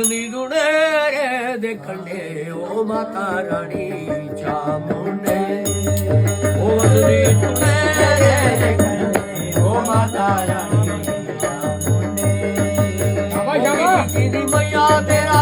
ਅਗਨੀ ਗੁਣੇਰੇ ਦੇਖਣੇ ਓ ਮਾਤਾ ਰਾਣੀ ਚਾਮੁੰਡੇ ਓ ਅਗਨੀ ਗੁਣੇਰੇ ਦੇਖਣੇ ਓ ਮਾਤਾ ਰਾਣੀ ਚਾਮੁੰਡੇ ਸ਼ਾਬਾਸ਼ ਸ਼ਾਬਾਸ਼। ਜੀ ਦੀ ਮਈਆ ਤੇਰਾ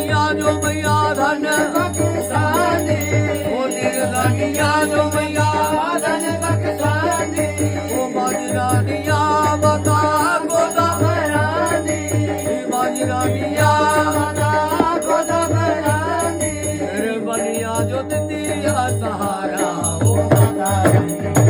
ਲਾਡੀਆਂ ਜੋ ਮਈਆ ਧਨ ਬਖਸ਼ਾਨੇ ਉਹ ਦਿਲ ਲਾਡੀਆਂ ਜੋ ਮਈਆ ਧਨ ਬਖਸ਼ਾਨੇ ਉਹ ਮਾਜਰਾ ਦੀਆਂ ਬਤਾ ਗੋਦਾ ਮਰਾਨੇ ਮਾਜਰਾ ਦੀਆਂ ਬਤਾ ਗੋਦਾ ਮਰਾਨੇ ਰੇ ਬਲੀਆਂ ਜੋ ਦਿੱਤੀ ਆ ਸਹਾਰਾ, ਉਹ ਮਾਤਾ ਰਾਣੀ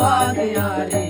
भाग यारी